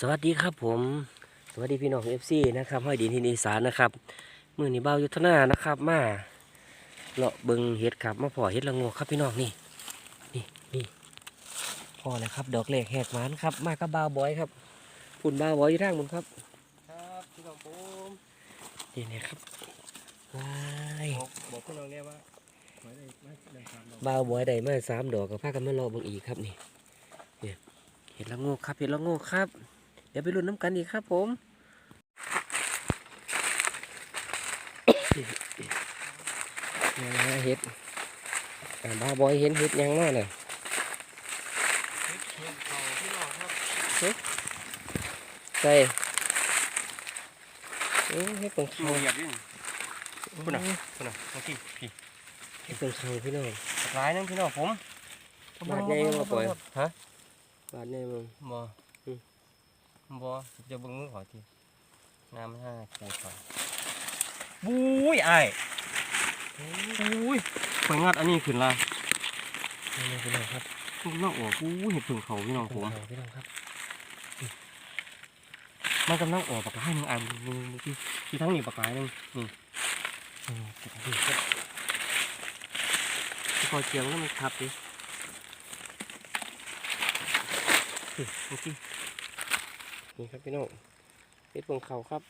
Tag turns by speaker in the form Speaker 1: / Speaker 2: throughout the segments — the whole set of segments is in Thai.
Speaker 1: สวัสดีครับผม สวัสดีพี่น้องเอฟซีนะครับห้อยดินทินอีสานนะครับมือนี้เบายุทธนานะครับมาเลาะเบิงเห็ดครับมาพอเห็ดละโงกครับพี่น้องนี่นี่นี่พอแล้วครับดอกแรกแหกหวานครับ มากับบ่าวบอยครับปุ่นบ่าวบอยอยู่ทางบนครับ
Speaker 2: ครับพี่น้องผม
Speaker 1: นี่นะครับว้าย
Speaker 2: บอกบอกพี่น้องเนี่ยว่าไม่ได้ไม่ได้ทำดอก
Speaker 1: บ่าวบอยได้มาสามดอกกับพากันมารอเบิงอีกครับนี่เนี่ยเห็ดละโงกครับเห็ดละโงกครับเดี๋ยวไปลุ้นน้ำกันอีกครับผมนี่นะเห็ดอ่าบ้าบอยเห็นเห็ดหยังเนาะน่ะ
Speaker 2: เฮ็ดเฮ็ดเขาพี่น้องครับ
Speaker 1: ใส่โอ้เห็ดเป็น
Speaker 2: ขี้
Speaker 1: เขา
Speaker 2: เหยียบดิคุณน่ะคุณน่ะมาที่พี่
Speaker 1: เห็ดเป็นเขาพี่น้อง
Speaker 2: ร้ายนึงพี่น้องผม
Speaker 1: บาดใหญ่มาปล่อย
Speaker 2: ฮะ
Speaker 1: บาดนี่มึง
Speaker 2: บ่
Speaker 1: อืม
Speaker 2: บ่จะเบิ่งมือขอทีน้ำมันห้าคูก่อนบุ้ยอ้ายบุ้ยข่อยงัดอันนี้ขึ้นละ
Speaker 1: นี่พี่น้องครับ
Speaker 2: มันน่าออกบุ้ยเห็ดผึ่งเขาพี่น้อง
Speaker 1: เป็
Speaker 2: ผ
Speaker 1: น
Speaker 2: ม
Speaker 1: เขาพี่น้องครับ
Speaker 2: มันกำลังออกปากกายหนึ่งอันหนึ่งที่ที่ทั้งนี้ปากกายหนึ่งนี่
Speaker 1: อืมนี่ครับ
Speaker 2: ที่คอยเจียงแล้วมันทับดินี่โอเค
Speaker 1: นี่ครับพี่น้องเห็ดเป็นเขาครับ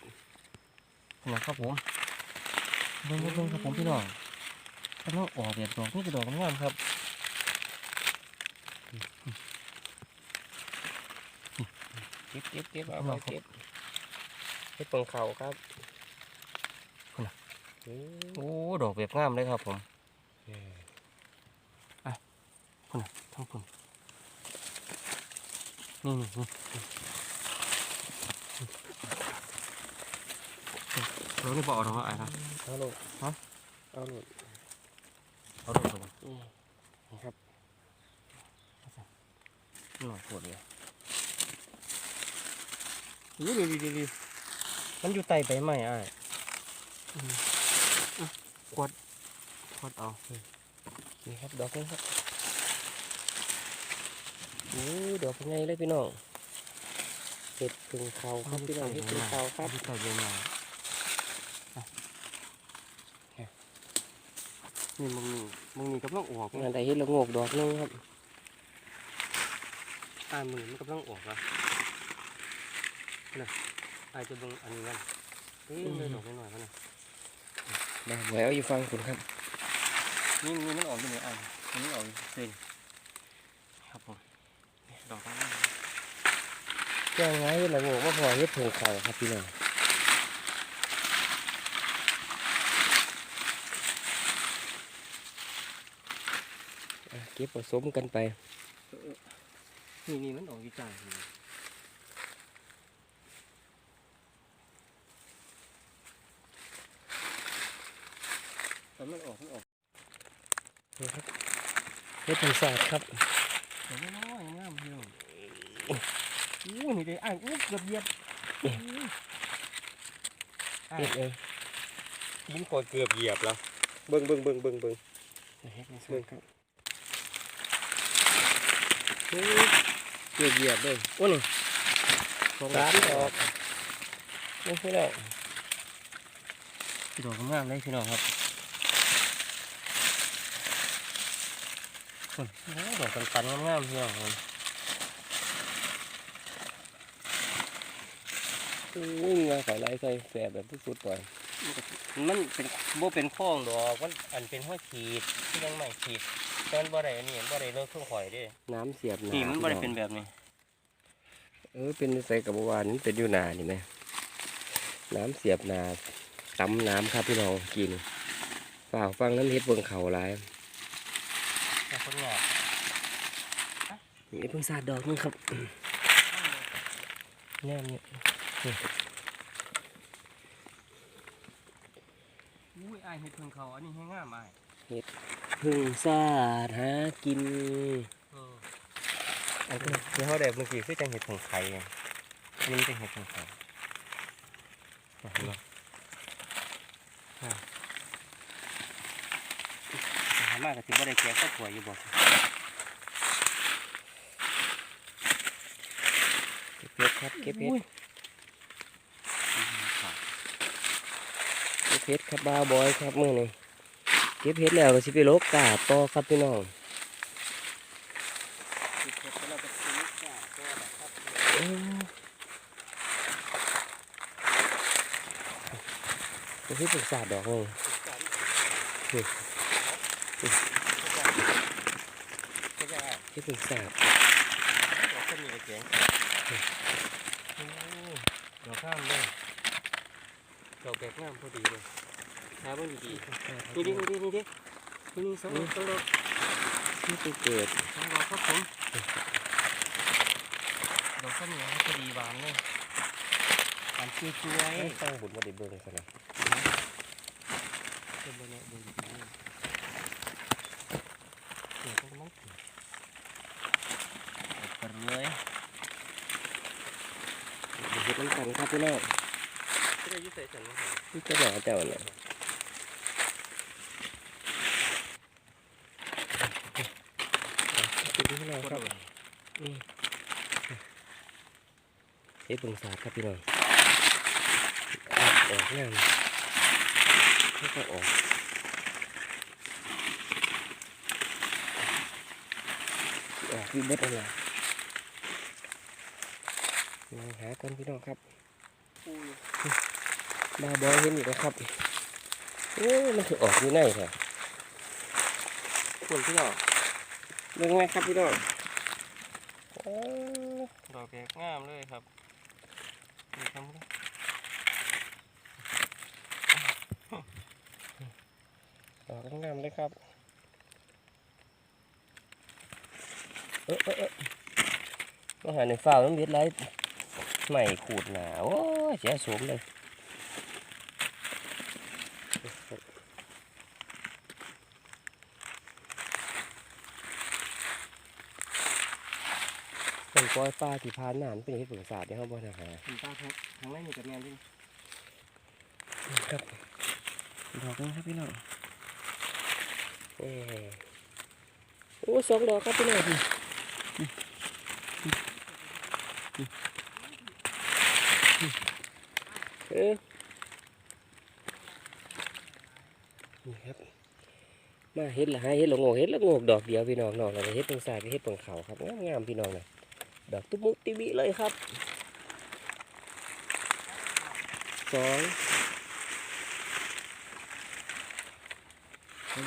Speaker 2: นะครับผมเบิ่งเบิ่งครับผมพี่น้องกำลังออกแบบดอกนี่จะดอกงามๆครับ
Speaker 1: เก็บเก็บเก็บเอาไปเก็บเห็ดเป็นเขาครับ
Speaker 2: พุ่นน่ะ
Speaker 1: อืม
Speaker 2: โอ้ดอกแบบงามเลยครับผม
Speaker 1: เออ
Speaker 2: พุ่นน่ะทั้งพุ่นนี่นี่ นี่เรานี่บอกเอาหรอไอ้ครับ
Speaker 1: เอาลูก
Speaker 2: ฮะ
Speaker 1: เอาลูก
Speaker 2: เอาดอกไป
Speaker 1: อืมนี่ครับ
Speaker 2: หน่อยปวดเลยนี่ดีดีดีมันอยู่ไตไปไหมไอ้ายอืมอะกวดกวดเอา
Speaker 1: นี่ครับดอกนี้ครับโอ้ดอกเป็นไงเลยพี่น้อง เห็ดเป็นเขาครับพี่น้องเห็ดเป็นเขาครับ
Speaker 2: ที่ไตไปไหมอะนี่มึงนี่มึงนี่กำลังออก
Speaker 1: งา
Speaker 2: นะ
Speaker 1: นใดเห็ดละโงกดอกหนึงครับ
Speaker 2: อ่ามือมันกำลังออกละนะอาจจะเบิ่งอันนี้กันเฮ้ยเลยดอกหน่อยๆกันนะ
Speaker 1: มาแหววอยู่ฟังคุณครับ
Speaker 2: นี่นี่มันออกอยู่ไหนอะอันนี้ออกอยู่เส้นครับผมนี่ดอกนั้น
Speaker 1: แจ้งไงเห็ดละโงกว่าพอเห็ดเป็นเขาครับพี่น้องอะเก็บผสมกันไป
Speaker 2: นี่นี่มันออกอยู่จ่ายนี่แต่มันออกมันออก
Speaker 1: นี่ครับเห็ดเป็นศาสตร์ครับ
Speaker 2: แต่ไม่น้อยงามเพียง อู้นี่ได้อ่างอู้เกือบเหยียบอู้อ่า
Speaker 1: เห็ดเอง
Speaker 2: กินก่อนเกือบเหยียบแล้ว
Speaker 1: เบิ่งเบิ่งเบิ่งเบิ่งเบิ่ง
Speaker 2: เฮ็ดในส่
Speaker 1: เบิ่
Speaker 2: วน
Speaker 1: งครับโอ้ยเหยียบเหยียบเลยโอ้นี่สามดอกนี่คือแล้ว
Speaker 2: พี่ดอกงามเลยพี่น้องครับโอ้ยโอ้ดอกตันๆงามๆพี่น้องครับ
Speaker 1: โอ้ยงาขายลายใส่แสบแบบสุดๆไป
Speaker 2: มันเป็นบ่เป็นข้องดอกมันอันเป็นห้อยขีดที่ยังไม่ขีดแต่มันบ่ได้อันนี้บ่ได้เลิกเครื่องข่อยเด้
Speaker 1: น้ำเสียบหนา
Speaker 2: นี่มันบ่ได้
Speaker 1: พี่
Speaker 2: เป็น
Speaker 1: อง
Speaker 2: แบบนี้
Speaker 1: เออเป็นใส่กับวานมันเป็นอยู่หนานี่ไหมน้ำเสียบหนาตำน้ำครับพี่น้องกินฝ่ากฟังน้ำเฮ็ดเบิ่งเขาหลาย
Speaker 2: แต่คนงาม
Speaker 1: นี่เพิ่งสาดดอกนึงครับแน่นี่
Speaker 2: อุ้ยอ้ายเฮ็ดเพิ่งเขาอันนี้ให้งามอ้าย
Speaker 1: เพิ่งสาดหากิน
Speaker 2: เอออันนี้ที่เฮาได้เมื่อกี้คือจังเฮ็ดของไข่ไงอันนี้มันจังเฮ็ดของไข่อะเห็นบ่อ่าหามากก็สิบ่ได้แกะก็ป่วยอยู่บ่
Speaker 1: เฮ็ดขครับเก็บเห็ดเก็บ เห็ดครับบ้าบอยครับมื่อนี้เก็บเห็ดแล้วก็สิไปลกกาต่อครับพี่น้องเอ้าเก็บเห็ดปรึกษาดอกนึง
Speaker 2: ก็จะ
Speaker 1: เห็ดปรึกษา
Speaker 2: ดดอกข้ามเลย ดอกแบบงามพอดีเลยหาเบิ่งดีๆนี่ดินี่ดินี่ดินี่นี่สองดอกสองดอก
Speaker 1: ที่ไปเกิด
Speaker 2: สองดอกครับผมดอกข้ามเหนียวพอดีหวานเลยหวานช่วย
Speaker 1: ให้ตั้งบุญมาได้เบิ่งกันนะ
Speaker 2: ๆเป็นบนเนี่ยเบิ่งดีๆเดี๋ยวต้องมั่งไปเลย
Speaker 1: เห็ดน้ำกันครับพี่น้อง
Speaker 2: ที่ได้ยุ่ใส่ฉั นนะ
Speaker 1: นี่จะหนาเจ้าเนี่ยกินพี่น้องครับอืมเฮ็ดเบิ่งสาดครับพี่น้องออกออกงามแล้วก็ออกออกวิบัติอะไรลองหากันพี่น้องครับ มาบอยเห็นอีกแล้วครับโอ้ยมันคือออกอยู่ไหนแท้
Speaker 2: คนพี่น้อง
Speaker 1: เรื่องไงครับพี่น้องโอ้
Speaker 2: ดอกแกงามเลยครับนี่ทำเลย
Speaker 1: ออกงามเลยครับเออเออเออมาหาในฝ้าวมันเบ็ดไรใหม่ขูดหนาโอ้ยเสียสวมเลย เป็นกล้อยปลาที่พานนานเป็นเห็ดผงสาดที่เขาบ่นะฮะ
Speaker 2: คุณป้าครับทางแรกมีกับงานด้วย
Speaker 1: ครับดอกนะครับพี่น้องเอ้โอ้สองดอกครับพี่น้องพี่เออนี่ครับ มาเฮ็ดละหาเฮ็ดละโงกเฮ็ดละโงกดอกเดียวพี่น้องนอกแล้วก็เฮ็ดตรงสายก็เฮ็ดตรงเขาครับงามๆพี่น้องนะดอกตุ้มุกติบิเลยครับสอง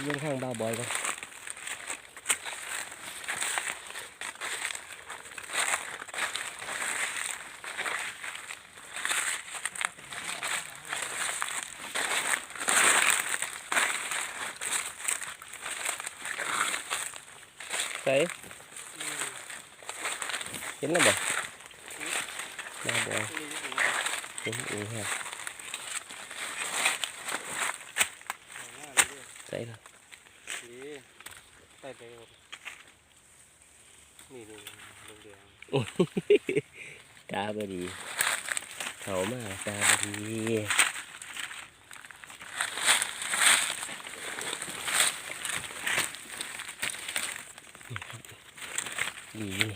Speaker 1: เรื่องข้างบ้าบอยกัน นแล้วบ่บ้าบอยเห็นเองฮะใส่ละ
Speaker 2: ไปไปนี่นี่ลงแดง
Speaker 1: ตาบดีเขามาตาบดีดีนี่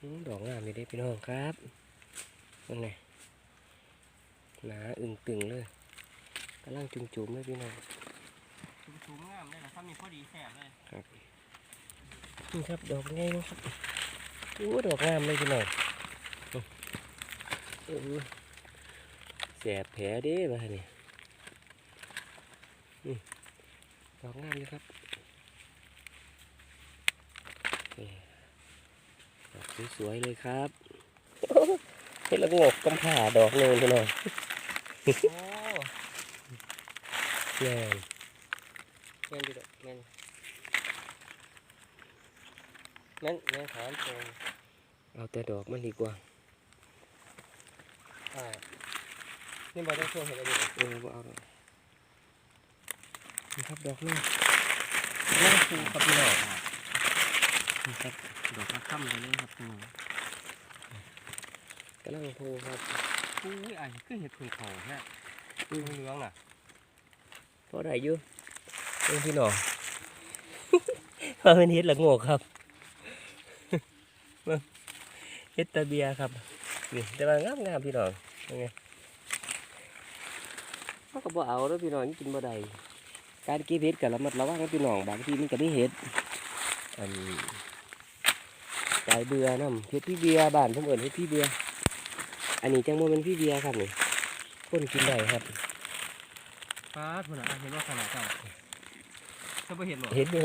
Speaker 1: อืมดอกงามเลยเด้ พี่น้องครับนั่นไงหนาอึงตึงเลยกำลังจุ่มๆเลยพี่น้อง
Speaker 2: สูงงามเลยนะถ้ามีพอดีแสบเลย
Speaker 1: ครับนี่ครับดอกง่ายนะครับโอ้ดอกงามเลยพี่น้องโอ้โหแสบแผลเด้มาเนี่ยนี่ดอกงามเลยครับนี่ดอกสวยๆเลยครับเห็นแล้วงอกกำผ่าดอกหนึงพี่น้อง
Speaker 2: โอ้
Speaker 1: แน่น
Speaker 2: แม่นดีดอกแม่นแม่นแม่นถามตรง
Speaker 1: เอาแต่ดอกมันดีกว่า
Speaker 2: อ่านี่บอต้องช่วงเห็นอะไรดี
Speaker 1: เออบ่เอาดอกนี่ครับดอกนี่ล่าฟูครับพี่น้อง
Speaker 2: นี่ครับดอกค่ำเลยนี่ครับพี่น้อง
Speaker 1: กำลังโทรครับ
Speaker 2: อุ้ยไอ้คือเห็ดพึ่งเขาแฮะเหลืองๆน่ะ
Speaker 1: พอได้อยู่เรื่องพี่น้องว่าเป็นเฮ็ดละโงกครับเบิ่งเฮ็ดตาเบียครับนี่แต่ว่างามงามๆพี่น้องยังไงเขาก็บ่เอาแล้วพี่น้องนี่กินบ่ได้การเก็บเฮ็ดก็ระมัดระวังนะพี่น้องบางทีมันก็มีเฮ็ดอันสายเบื่อน้ำเฮ็ดพี่เบียร์บ้านผมเอิ้นเฮ็ดพี่เบียร์ อันนี้จังบ่แม่นพี่เบียร์ครับนี่คนกินได้ครับ
Speaker 2: ป้าดพุ่นน่ะเห็นว่าขนาดเจ้าจะไม่เห็นหรอ
Speaker 1: เห็นอยู่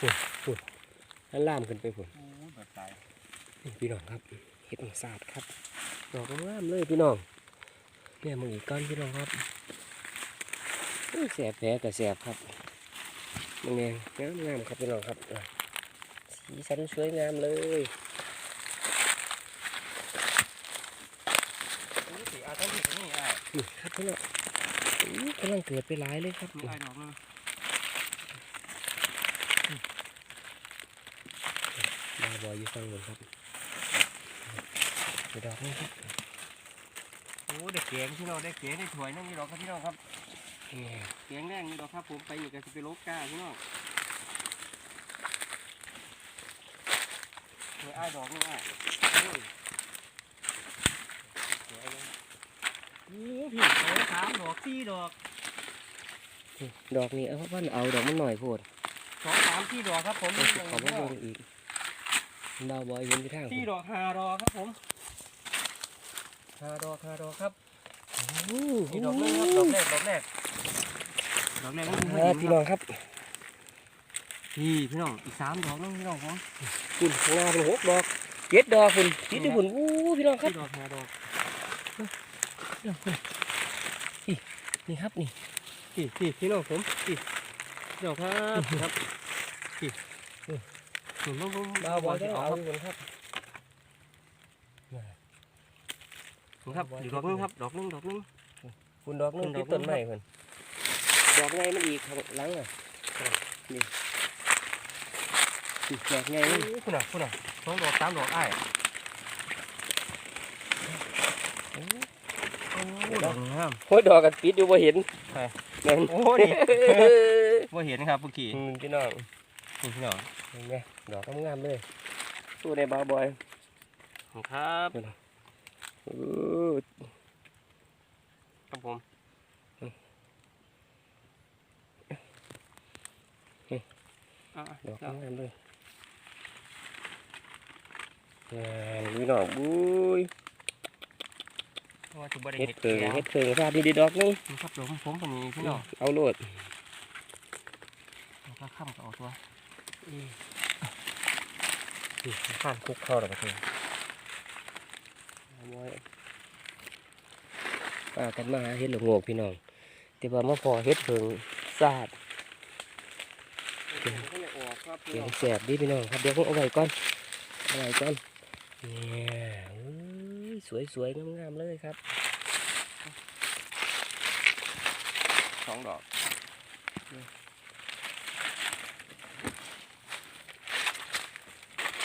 Speaker 1: ฝุ่นฝุ่นอันล่ามขึ้นไปฝุ่น
Speaker 2: โอ้ยแบบตาย
Speaker 1: พี่น้องครับเห็ดหมูสาดครับดอกงามเลยพี่น้องเนี่ยมึงอีกก้อนพี่น้องครับอุ้ยแสบแผลแต่แสบครับมึงเนี่ยงามงามครับพี่น้องครับอะสีสันสวยงามเลย
Speaker 2: โอ้ยสีอาต้องเห็น นี่อะ
Speaker 1: นี่ครับพี่น้องอู้กำลังเกิดไปหลายเลยครับ
Speaker 2: มีไอ้ดอกนึง
Speaker 1: มาบอยอยู่ฟังบนครับมีดอกนี้ครับ
Speaker 2: โอ้เด็กเกียงที่เราได้เกียงได้ถวยนั่นนี่ดอกครับพี่น้องครับ
Speaker 1: นี่
Speaker 2: เกียงแรกนี่ดอกครับผมไปอยู่กับสเปโรก้าพี่น้องมีไอ้ดอกนี่อะโอ้ยสวยเลยโอ้พี่สองสามดอกสี่ดอก
Speaker 1: ดอกนี้เอาว่าเอาดอกมันหน่อยโพด
Speaker 2: สองสามสี่ดอกครับผม
Speaker 1: เอาสิขอมาเบิ่งอีกดาวบอยเห็นที่ทาง
Speaker 2: สี่ดอกห้าดอกครับผมห้าดอกห้าดอกครับ
Speaker 1: โอ้
Speaker 2: นี่ดอกแรกครับดอกแรกดอกแรกดอกแรกนั่น
Speaker 1: อ่าพี่น้องครับ
Speaker 2: พี่พี่น้องอีกสามดอกนั่นพี่น้องผม
Speaker 1: คุณข้างหน้าเป็นหกดอกเจ็ดดอกคุณติดที่คุณอู้พี่น้องครับ
Speaker 2: สี่ดอกห้าดอก
Speaker 1: นี่ครับนี่
Speaker 2: พี่พี่พี่น้องผมพี่ดอกครับครับพี่หนุนลงลง
Speaker 1: ดาวบอย
Speaker 2: จะ
Speaker 1: จะ
Speaker 2: เอา
Speaker 1: เอา
Speaker 2: ครับ
Speaker 1: คุณครับ
Speaker 2: ครับอีกดอกนึงครับ ดอกนึงดอกนึง
Speaker 1: คุณดอกนึง
Speaker 2: คุณด
Speaker 1: ติ
Speaker 2: อ
Speaker 1: ด
Speaker 2: กนึง
Speaker 1: ต้นไม้คุณดอกไงมันอีกข้างหลังอะนี่นี่ดอกไง
Speaker 2: โอ้คุณน่ะคุณน่ะสองดอกสามดอกอ้ายโอ้ดอก งาม
Speaker 1: โอ้ยดอกกันปิดอยู่บ่เห็น
Speaker 2: ใช่
Speaker 1: นั่น
Speaker 2: โอ้นี่ว่าเห็นครับเมื่อกี้
Speaker 1: อืมพี่น้อง
Speaker 2: นี่พี่น้อง
Speaker 1: เห็นไหมดอกงามๆเลยสู้ในบาวบอย
Speaker 2: ครับ
Speaker 1: อู้
Speaker 2: ครับผมอะ
Speaker 1: ดอก
Speaker 2: แล้ว
Speaker 1: งามเลยงามพี่น้องบุ้ย
Speaker 2: ว่าจะบ่ได้
Speaker 1: เฮ็ด
Speaker 2: เห็ด
Speaker 1: เพิง
Speaker 2: แกง
Speaker 1: เฮ็ดเพิงฟาดนี่ดีดอกนึง
Speaker 2: ครับผมผมคนนี้พี่น้อง
Speaker 1: เอาโลด
Speaker 2: แล้วก็ข้ามกับเอาตัว
Speaker 1: นี่ข้ามคุกเข้าดอกกระเทียมเอาไว้ป้ากันมาหาเฮ็ดหลงโงกพี่น้องแต่ว่ามาพอเฮ็ดเพิงซาด
Speaker 2: เก่งก็เลยออกครับพี่
Speaker 1: เกีย
Speaker 2: น้อง
Speaker 1: งแสบดีพี่น้องครับเดี๋ยวผมเอาไว้ก่อนเอาไว้ก่อนเนี่ยอุ้ย สวยๆงามๆเลยครับ
Speaker 2: สองดอก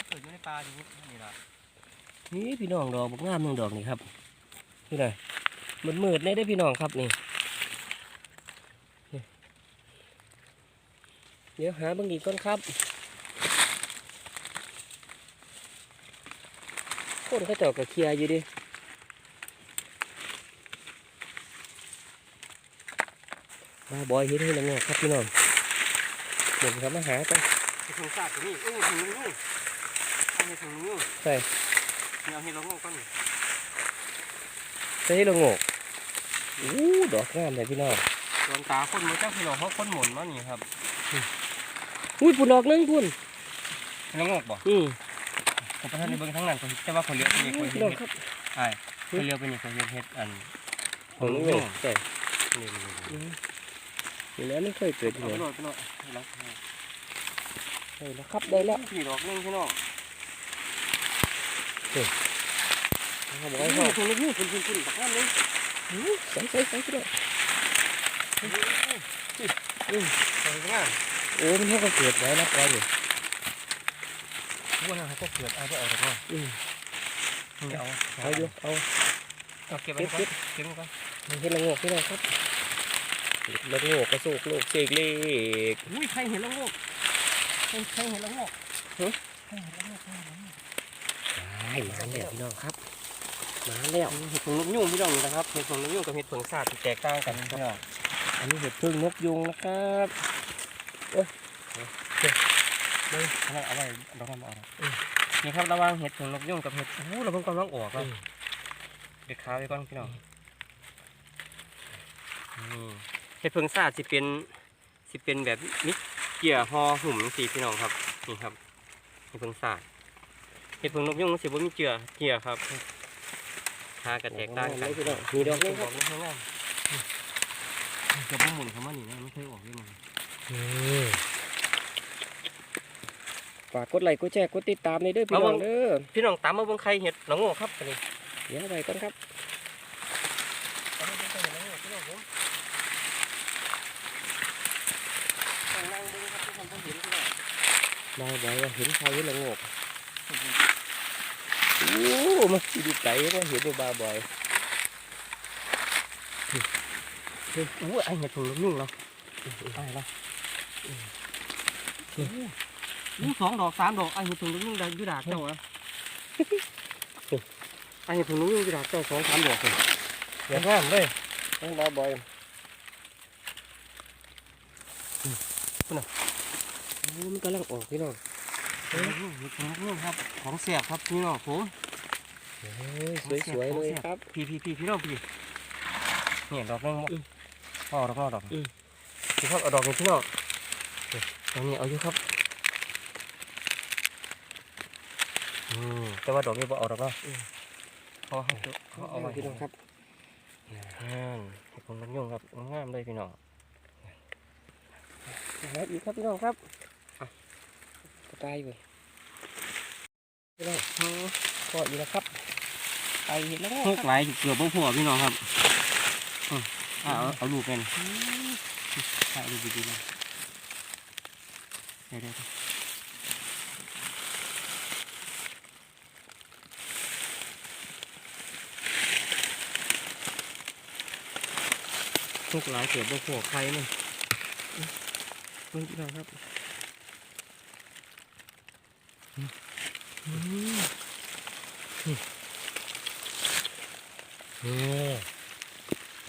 Speaker 2: เกิดอยู่ในปลาอยู่นี่ล่ะ
Speaker 1: นี่พี่น้องดอกบักงามหนึ่งดอกนี่ครับนี่ไงมืดมืดๆได้ได้อพี่น้องครับนี่นี่เดี๋ยวหาเบางอีกก่อนครับ นเขาเจ้าก็เคลียร์อยู่ดิบาบอยเห็นให้ละงอกครับพี่น้องเดี๋ยวครับมาหากัน
Speaker 2: ไปทางซาดตัวนี้เอ้ยทางนู้นนู่นเอาไปทางนู้น
Speaker 1: ใส่
Speaker 2: นี่เอาให้เราง่ก่อนนี่
Speaker 1: ใส่ให้ละงอกอู้ดอกงามเลยพี่น้อง
Speaker 2: ส่วนตาคนมาจ้าพี่น้องเขาคนหมุนมานี่ครับ
Speaker 1: อุ้ยปุ่นดอกนึงปุ่น
Speaker 2: ให้เราง่บ่
Speaker 1: อืม
Speaker 2: ผมไปทางในเบื้องทั้งนั้นก็แต่ว่าคนเลี้ยวไปนี่คนเห็
Speaker 1: พี่
Speaker 2: น
Speaker 1: น้อง
Speaker 2: เฮ็ด
Speaker 1: ครับ
Speaker 2: ใช่คนเลี้ยวไปนี่คนเห็นเฮ็ดอัน
Speaker 1: ของน้องโง่ใช่
Speaker 2: นี่นี่นี่
Speaker 1: อืมนี่แหล้วมันเคยเกิดที่
Speaker 2: เอา
Speaker 1: ไหน
Speaker 2: ไปโหลดไปโหลดให้เรา
Speaker 1: ได้แล้วครับได้แล้ว
Speaker 2: พี่ดอกนึงพี่น้อง
Speaker 1: เขาบอก
Speaker 2: ไอ้
Speaker 1: ให้
Speaker 2: พ่อ
Speaker 1: เขา
Speaker 2: คุณนี่คุณคุณคุณบักนั่นเลย
Speaker 1: ใส่ใส่ใส่พี่น้อง
Speaker 2: ใส่กันนะ
Speaker 1: โอ้มันเขาก็เกิดไว้นะปล่อยเลย
Speaker 2: ว่าเขาก็เกิดเอาไปเอาแต่ว่า
Speaker 1: อืม
Speaker 2: เอา
Speaker 1: เอาอยู่เอา
Speaker 2: เอาเก็บไว้ก่อนเก็บไว้ก่อน
Speaker 1: มันเห็นละงอกพี่น้องครับแล้วโงกกระโซกโลกเสกเล็ก
Speaker 2: อุ้ยใครเห็นแล้วงอกใครใครเห็นแล้วงอก
Speaker 1: ฮะ
Speaker 2: ใครเห็นแล้วงอกใครเห็นแล้วงอก
Speaker 1: ได้มาแล้วพี่น้องครับมาแล้ว
Speaker 2: เห็ดผงนกยุ่งพี่น้องนะครับเห็ดผงนกยุ่งกับเห็ดผงสาดที่แตกต่างกันพี่น้อง
Speaker 1: อันนี้เห็ดพึ่งนกยุงนะครับ
Speaker 2: เลยเอาไว้เอาไว้เราทำเอานี่ครับระหวังเห็ดผงนกยุ่งกับเห็ดอู้เราเพิ่งกำลังออกอะเด็ดขาไปก่อนพี่น้องนี่เห็ดผงสาดสิเป็นสิเป็นแบบมิเกี่ยห่อหุ่มสีพี่น้องครับนี่ครับเห็ดผงสาดเห็ดผงนกยุ่งสิบ่มีเกี่ยเกี่ยครับขากระแตกต่างกัน
Speaker 1: พี่น้องมีดอกนึงครั
Speaker 2: อบกนึงงามจะบ่หมุนเข้ามานี่นะมันเคยออกด้วยมัน
Speaker 1: ฝากกดไลค์กดแชร์กดติดตามในเด้อพี่น้องเด้อ
Speaker 2: พี่น้องตามมาเบิ่งไข่เห็ดหนองโง่ครับอันนี้
Speaker 1: เดี๋ยวไปก่อนครับ
Speaker 2: ตามมาเบิ่งไข่เห็ดหนองโง่พี่น้องผมต้องนั่งเบิ่งครับทุกคนต้องเห็นพี่น้อง
Speaker 1: มาไว้ว่าเห็นใครละโงกโอ้มาดีใจว่าเห็นในบาบ่อย
Speaker 2: เฮ้ยอู้ไอ้เห็ดถุงลมยุ่งแล้วไปแล้วนี่สองดอกสามดอกไอ้เห็ดถุงลมยุ่งได้อยูดากเจ้าอะไอ้เห็ดถุงลมยุ่งอยูดากเจ้าสองสามดอกเลยเดี๋ยวงามเลย
Speaker 1: ทั้งบาบ่อย
Speaker 2: โอ้
Speaker 1: โอ้มันกำลังออกพี่น้อง
Speaker 2: เฮ้ยเห็ดถุงลมยุ่งครับของเสียบครับพี่น้องผม
Speaker 1: เฮ้ยสวยๆเลยครับ
Speaker 2: พี่พี่พี่พี่น้องพี่เนี่ยดอกนึงบ่
Speaker 1: อืม
Speaker 2: พ่อดอกนอกดอก
Speaker 1: อืม
Speaker 2: พี่ครับเอาดอกนี้พี่น้องนี่ดอกนี้เอาอยู่ครับอืม แต่ว่าดอกนี้บ่เอาดอกเนาะเขาให้เขาเอาไว้
Speaker 1: พี่น้องครับ
Speaker 2: งามเห็ดผงน้ำยุ่งครับงามเลยพี่น้อง
Speaker 1: หาอีกครับพี่น้องครับอะกระต่ายไปพี่น้อง
Speaker 2: อืม
Speaker 1: ก็อีกแล้วครับไปเห็นแล้ว
Speaker 2: พวกหลายเกือบบ่พอพี่น้องครับอืมอ่าเอาเอาลูกเป็นถ่ายรูปดีๆนะเดี๋ยวเดี๋ยว พวกหลายเสือบพวกใครมันเพิ่งพี่น้องครับ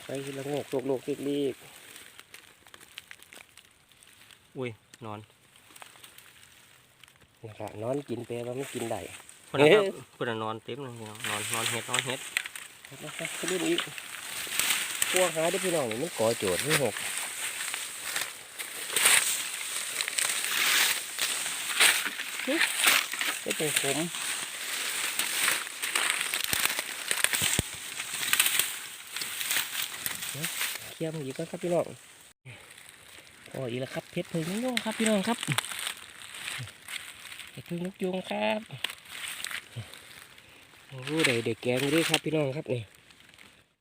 Speaker 1: ไปเห็นแล้วโงกโลกโลกเล็ก
Speaker 2: อุ้ยนอน
Speaker 1: นี่ค่ะนอนกินไปว่ามันกินได้
Speaker 2: คนละครับคนละนอนเต็มเลยนอนนอนเฮ็ดนอนเฮ็ด
Speaker 1: นะครับก็เล่นอีก พวกหาได้อพี่น้องนี่มันก่อโจทย์ที่หกหึไม่เป็นขมเดี๋ยวเคี่ยมอีกก่อนครับพี่น้องพออีกแล้วครับเพชรเพิงนกยุงครับพี่น้องครับเพชรเพิงนกยุงครับโอ้โหได้เด็กแกงด้วยครับพี่น้องครับนี่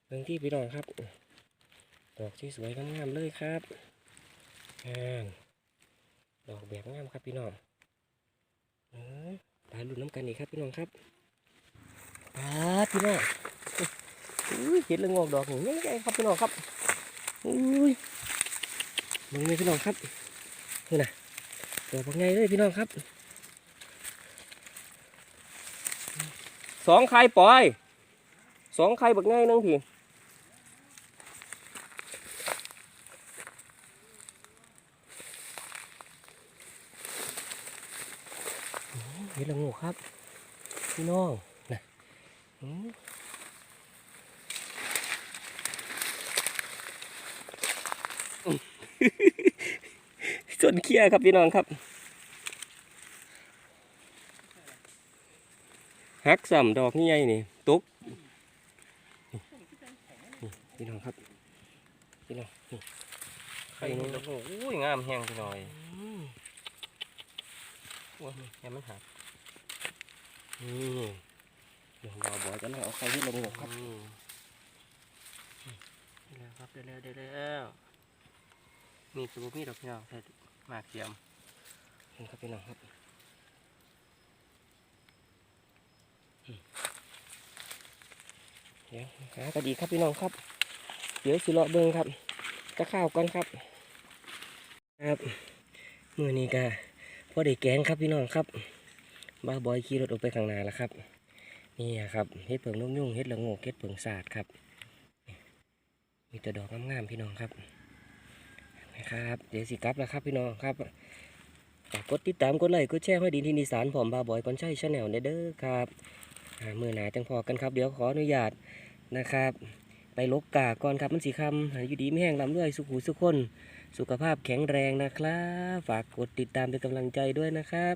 Speaker 1: เรื่องที่พี่น้องครับ ดอกที่สวยงามๆเลยครับงามดอกแบบงามครับพี่น้องเออตายรุ่นน้ำกันอีกครับพี่น้องครับปาพี่น้องอุ้ยเห็นเรื่องงอกดอกหนึ่งใหญ่ๆครับพี่น้องครับอุ้ยมึงเลยพี่น้องครับนี่นะดอกเป็นไงเลยพี่น้องครับสองไข่ปล่อยสองไข่บักง่ายนึงทีเห็น ละงูครับ พี่น้องนะอืมส่วนเคี้ยครับพี่น้องครับฮักสัมดอกนี่ไงนี่ตุกพี่น้องครับพี่น้องนี่
Speaker 2: ไข่นี่แล้วก็อุ้ยงามแห้งพี่น้อย
Speaker 1: อืม
Speaker 2: โอ้ยแค่มันหัก
Speaker 1: นี่เดี๋ยวเราบอกกันนะเอาใครที่ลงหกครับ
Speaker 2: อืมได้แล้วครับได้แล้วได้แล้วมีตัวมีดอกพี่น้องใส่หมากเทียม
Speaker 1: นี่ครับพี่น้องครับอืมเดี๋ยวหาก็ดีครับพี่น้องครับ เดี๋ยวสิเลาะเบิ้งครับตะข้าวก่อนครับ ครับมือนี้ก็พอได้แกงครับพี่น้องครับ บ้าบอยขี่รถออกไปข้างหน้าแล้วครับ นี่ครับเฮ็ดเผิงนกยุ่งเฮ็ดละโงกเฮ็ดเผิงศาสตร์ครับ มีแต่ดอกงามๆพี่น้องครับนะครับ เดี๋ยวสิกลับแล้วครับพี่น้องครับฝากกดติดตามกดไลค์กดแชร์ให้ดีที่นิสานผมบาบอยก่อนใช้ชาแนลเด้อครับอ่ามื่อหนาจังพอกันครับ เดี๋ยวขออนุญาตนะครับ ไปลกกาก่อนครับมันสีคำห้อยู่ดีไม่แห้งลำด้วยสุขูสุขคน สุขภาพแข็งแรงนะครับ ฝากกดติดตามเป็นกำลังใจด้วยนะครับ